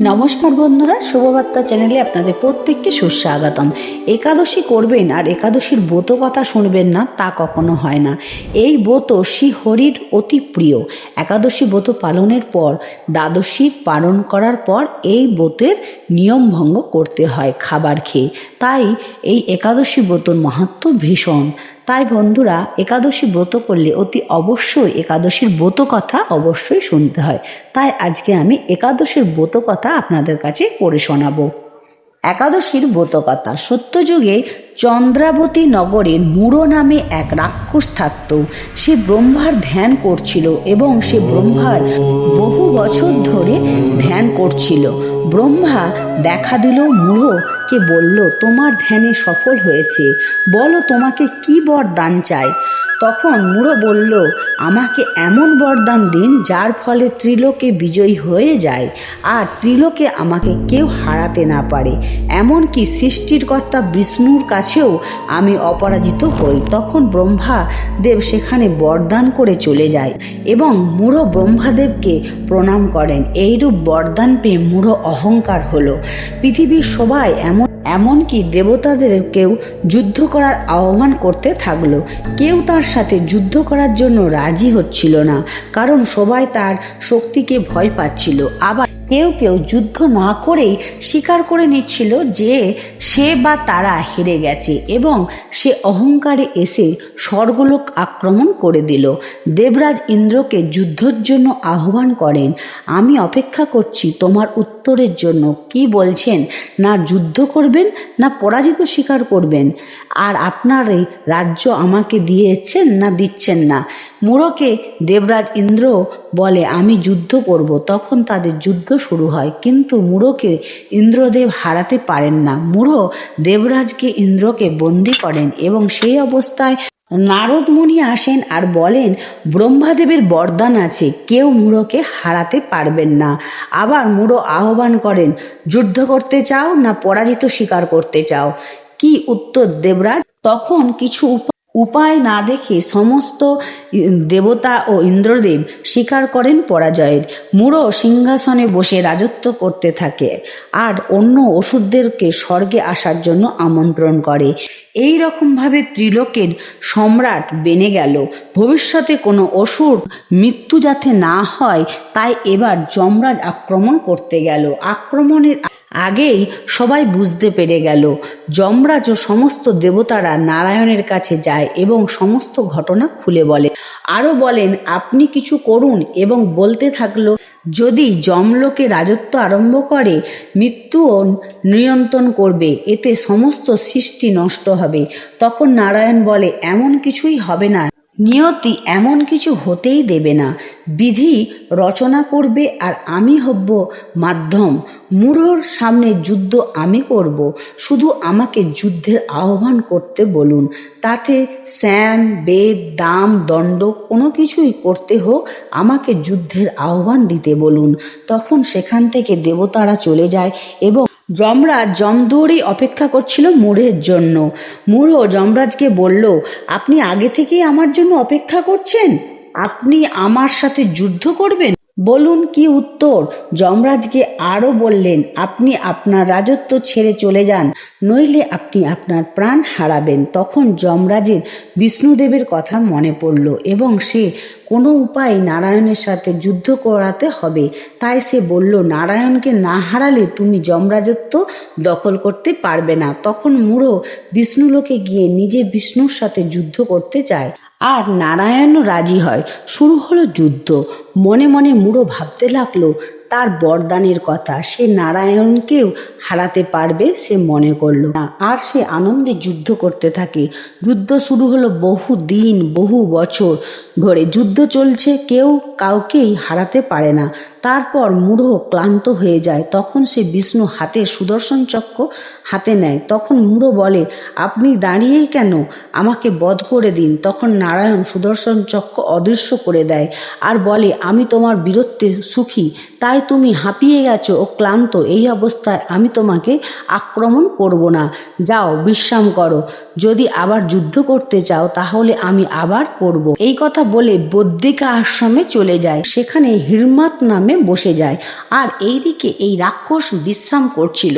নমস্কার বন্ধুরা, শুভবার্তা চ্যানেলে আপনাদের প্রত্যেককে সুস্বাগতম। একাদশী করবেন আর একাদশীর ব্রত কথা শুনবেন না, তা কখনো হয় না। এই ব্রত শ্রী হরির অতি প্রিয়। একাদশী ব্রত পালনের পর, দ্বাদশী পালন করার পর এই ব্রতের নিয়ম ভঙ্গ করতে হয় খাবার খেয়ে। তাই এই একাদশী ব্রতর মাহাত্ম ভীষণ। তাই বন্ধুরা, একাদশী ব্রত করলে অতি অবশ্যই একাদশীর ব্রত কথা অবশ্যই শুনতে হয়। তাই আজকে আমি একাদশীর ব্রত কথা আপনাদের কাছে পড়ে শোনাবো। একাদশীর ব্রতকথা সত্যযুগে চন্দ্রাবতী নগরে মূঢ় নামে এক রাক্ষস থাকত। সে ব্রহ্মার ধ্যান করছিল এবং সে ব্রহ্মার বহু বছর ধরে ধ্যান করছিল। ব্রহ্মা দেখা দিল মূঢ়কে বলল, তোমার ধ্যানে সফল হয়েছে। বলো তোমাকে কি বর দান চাই তখন মুড়ো বলল, আমাকে এমন বরদান দিন যার ফলে ত্রিলোকে বিজয়ী হয়ে যায় আর ত্রিলোকে আমাকে কেউ হারাতে না পারে। এমনকি সৃষ্টির কর্তা বিষ্ণুর কাছেও আমি অপরাজিত হই তখন ব্রহ্মা দেব সেখানে বরদান করে চলে যায় এবং মূঢ় ব্রহ্মাদেবকে প্রণাম করেন। এইরূপ বরদান পেয়ে মূঢ় অহংকার হলো। পৃথিবীর সবাই এমন এমনকি দেবতাদেরকেও যুদ্ধ করার আহ্বান করতে থাকল। কেউ তার সাথে যুদ্ধ করার জন্য রাজি হচ্ছিল না, কারণ সবাই তার শক্তিকে ভয় পাচ্ছিল। আবার কেউ কেউ যুদ্ধ না করেই স্বীকার করে নিচ্ছিল যে সে বা তারা হেরে গেছে এবং সে অহংকারে এসে স্বর্গলোক আক্রমণ করে দিল। দেবরাজ ইন্দ্রকে যুদ্ধের জন্য আহ্বান করেন, আমি অপেক্ষা করছি তোমার উত্তরের জন্য। কি বলছেন? না যুদ্ধ করবেন, না পরাজিত স্বীকার করবেন? আর আপনার এই রাজ্য আমাকে দিয়েছেন না দিচ্ছেন না? মুড়োকে দেবরাজ ইন্দ্র বলে, আমি যুদ্ধ করব। তখন তাদের যুদ্ধ শুরু হয়। কিন্তু মুড়োকে ইন্দ্রদেব হারাতে পারেন না। মুড়ো দেবরাজকে ইন্দ্রকে বন্দি করেন এবং সেই অবস্থায় নারদ মুনি আসেন আর বলেন, ব্রহ্মাদেবের বরদান আছে, কেউ মুড়োকে হারাতে পারবেন না। আবার মুড়ো আহ্বান করেন, যুদ্ধ করতে চাও না পরাজিত স্বীকার করতে চাও? কি উত্তর দেবরাজ? তখন কিছু উপায় উপায় না দেখে সমস্ত দেবতা ও ইন্দ্রদেব স্বীকার করেন পরাজয়ের। মূঢ় সিংহাসনে বসে রাজত্ব করতে থাকে আর অন্য ওষুধদেরকে স্বর্গে আসার জন্য আমন্ত্রণ করে। এই রকমভাবে ত্রিলোকের সম্রাট বেনে গেল। ভবিষ্যতে কোনো অসুর মৃত্যু যাতে না হয়, তাই এবার যমরাজ আক্রমণ করতে গেল। আক্রমণের আগেই সবাই বুঝতে পেরে গেল। যমরাজ ও সমস্ত দেবতারা নারায়ণের কাছে যায় এবং সমস্ত ঘটনা খুলে বলে। আরও বলেন, আপনি কিছু করুন এবং বলতে থাকল, যদি যমলোকে রাজত্ব আরম্ভ করে, মৃত্যুও নিয়ন্ত্রণ করবে, এতে সমস্ত সৃষ্টি নষ্ট হবে। তখন নারায়ণ বলে, এমন কিছুই হবে না। নিয়তি এমন কিছু হতেই দেবে না। বিধি রচনা করবে আর আমি হব মাধ্যম। মূঢ়র সামনে যুদ্ধ আমি করব। শুধু আমাকে যুদ্ধের আহ্বান করতে বলুন। তাতে শ্যাম বেদ, দাম, দণ্ড কোনো কিছুই করতে হোক, আমাকে যুদ্ধের আহ্বান দিতে বলুন। তখন সেখান থেকে দেবতারা চলে যায় এবং যমরাজ যমদৌড়ি অপেক্ষা করছিল মুড়ের জন্য। মূঢ় যমরাজকে বলল, আপনি আগে থেকেই আমার জন্য অপেক্ষা করছেন? আপনি আমার সাথে যুদ্ধ করবেন? বলুন কি উত্তর? যমরাজকে আরও বললেন, আপনি আপনার রাজত্ব ছেড়ে চলে যান, নইলে আপনি আপনার প্রাণ হারাবেন। তখন যমরাজের বিষ্ণুদেবের কথা মনে পড়ল এবং সে কোনো উপায় নারায়ণের সাথে যুদ্ধ করাতে হবে। তাই সে বলল, নারায়ণকে না হারালে তুমি যমরাজত্ব দখল করতে পারবে না। তখন মূঢ় বিষ্ণুলোকে গিয়ে নিজে বিষ্ণুর সাথে যুদ্ধ করতে চায়। আর নারায়ণও রাজি হয়। শুরু হলো যুদ্ধ। মনে মনে মুড়ো ভাবতে লাগল, তার বরদানের কথা সে নারায়ণকেও হারাতে পারবে সে মনে করল না। আর সে আনন্দে যুদ্ধ করতে থাকে। যুদ্ধ শুরু হলো বহু দিন, বহু বছর ধরে। যুদ্ধ চলছে, কেউ কাউকেই হারাতে পারে না। তারপর মূঢ় ক্লান্ত হয়ে যায়। তখন সে বিষ্ণু হাতে সুদর্শন চক্র হাতে নেয়। তখন মূঢ় বলে, আপনি দাঁড়িয়েই কেন? আমাকে বধ করে দিন। তখন নারায়ণ সুদর্শন চক্র অদৃশ্য করে দেয় আর বলে, আমি তোমার বীরত্বে সুখী। তাই তুমি হাঁপিয়ে গেছো ও ক্লান্ত। এই অবস্থায় আমি তোমাকে আক্রমণ করব না। যাও, বিশ্রাম করো। যদি আবার যুদ্ধ করতে চাও, তাহলে আমি আবার করব। এই কথা বলে বদ্রিকা আশ্রমে চলে যায়। সেখানে হিরমাত নামে নামে বসে যায়। আর এইদিকে এই রাক্ষস বিশ্রাম করছিল।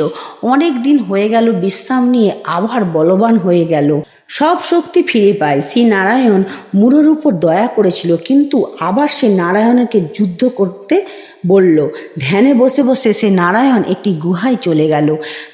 অনেক দিন হয়ে গেল বিশ্রাম নিয়ে আবার বলবান হয়ে গেল। সব শক্তি ফিরে পায়। শ্রী নারায়ণ মুড়োর উপর দয়া করেছিল, কিন্তু আবার সে নারায়ণকে যুদ্ধ করতে বলল, ধ্যানে বসে বসে সে নারায়ণ একটি গুহায় চলে গেল।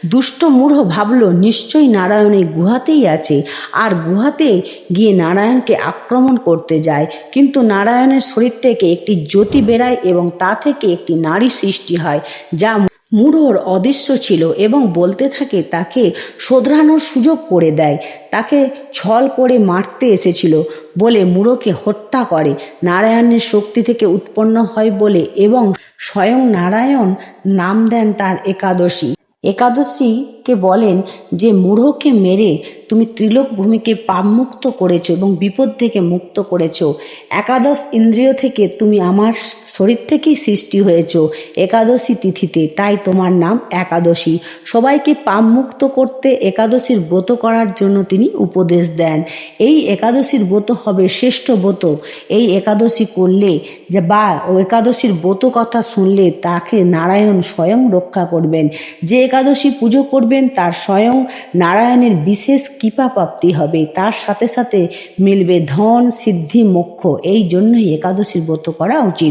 দুষ্ট মূঢ় ভাবল, নিশ্চয়ই নারায়ণ এই গুহাতেই আছে। আর গুহাতে গিয়ে নারায়ণকে আক্রমণ করতে যায়। কিন্তু নারায়ণের শরীর থেকে একটি জ্যোতি বেড়ায় এবং তা থেকে একটি নারী সৃষ্টি হয়, যা মূঢ়র অদৃশ্য ছিল এবং বলতে থাকে তাকে শোধরানোর সুযোগ করে দেয়। তাকে ছল করে মারতে এসেছিল বলে মূঢ়কে হত্যা করে। নারায়ণের শক্তি থেকে উৎপন্ন হয় বলে এবং স্বয়ং নারায়ণ নাম দেন তার একাদশী। একাদশীকে বলেন যে মূঢ়কে মেরে তুমি ত্রিলোক ভূমিকে পাপমুক্ত করেছ এবং বিপদ থেকে মুক্ত করেছ। একাদশ ইন্দ্রিয় থেকে তুমি আমার শরীর থেকেই সৃষ্টি হয়েছো একাদশী তিথিতে। তাই তোমার নাম একাদশী। সবাইকে পাপমুক্ত করতে একাদশীর ব্রত করার জন্য তিনি উপদেশ দেন। এই একাদশীর ব্রত হবে শ্রেষ্ঠ ব্রত। এই একাদশী করলে যে বা, ও একাদশীর ব্রত কথা শুনলে তাকে নারায়ণ স্বয়ং রক্ষা করবেন। যে একাদশী পুজো করবেন, তার স্বয়ং নারায়ণের বিশেষ কৃপা প্রাপ্তি হবে। তার সাথে সাথে মিলবে ধন, সিদ্ধি, মোক্ষ। এই জন্যই একাদশীর ব্রত করা উচিত।